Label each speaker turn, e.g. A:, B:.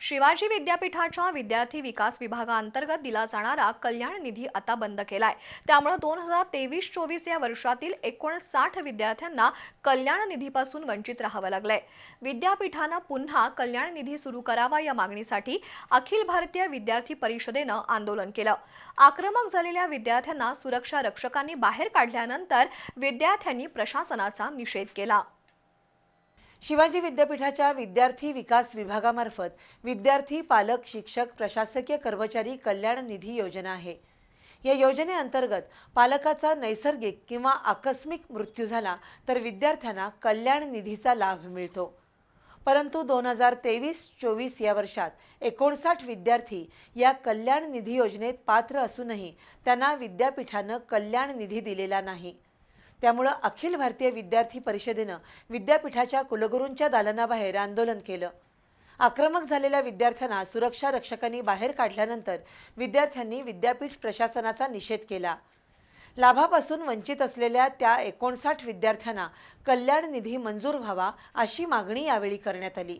A: शिवाजी विद्यापीठाच्या विद्यार्थी विकास विभागाअंतर्गत दिला जाणारा कल्याण निधी आता बंद केलाय. त्यामुळे दोन हजार तेवीस चोवीस या वर्षातील एकोणसाठ विद्यार्थ्यांना कल्याण निधीपासून वंचित राहावं लागलंय. विद्यापीठानं पुन्हा कल्याण निधी सुरू करावा या मागणीसाठी अखिल भारतीय विद्यार्थी परिषदेनं आंदोलन केलं. आक्रमक झालेल्या विद्यार्थ्यांना सुरक्षा रक्षकांनी बाहेर काढल्यानंतर विद्यार्थ्यांनी प्रशासनाचा निषेध केला.
B: शिवाजी विद्यापीठाच्या विद्यार्थी विकास विभागामार्फत विद्यार्थी पालक शिक्षक प्रशासकीय कर्मचारी कल्याण निधी योजना आहे. या योजनेअंतर्गत पालकाचा नैसर्गिक किंवा आकस्मिक मृत्यू झाला तर विद्यार्थ्यांना कल्याण निधीचा लाभ मिळतो. परंतु दोन हजार तेवीस चोवीस या वर्षात एकोणसाठ विद्यार्थी या कल्याण निधी योजनेत पात्र असूनही त्यांना विद्यापीठानं कल्याण निधी दिलेला नाही. त्यामुळं अखिल भारतीय विद्यार्थी परिषदेनं विद्यापीठाच्या कुलगुरूंच्या दालनाबाहेर आंदोलन केलं. आक्रमक झालेल्या विद्यार्थ्यांना सुरक्षा रक्षकांनी बाहेर काढल्यानंतर विद्यार्थ्यांनी विद्यापीठ प्रशासनाचा निषेध केला. लाभापासून वंचित असलेल्या त्या एकोणसाठ विद्यार्थ्यांना कल्याण निधी मंजूर व्हावा अशी मागणी यावेळी करण्यात आली.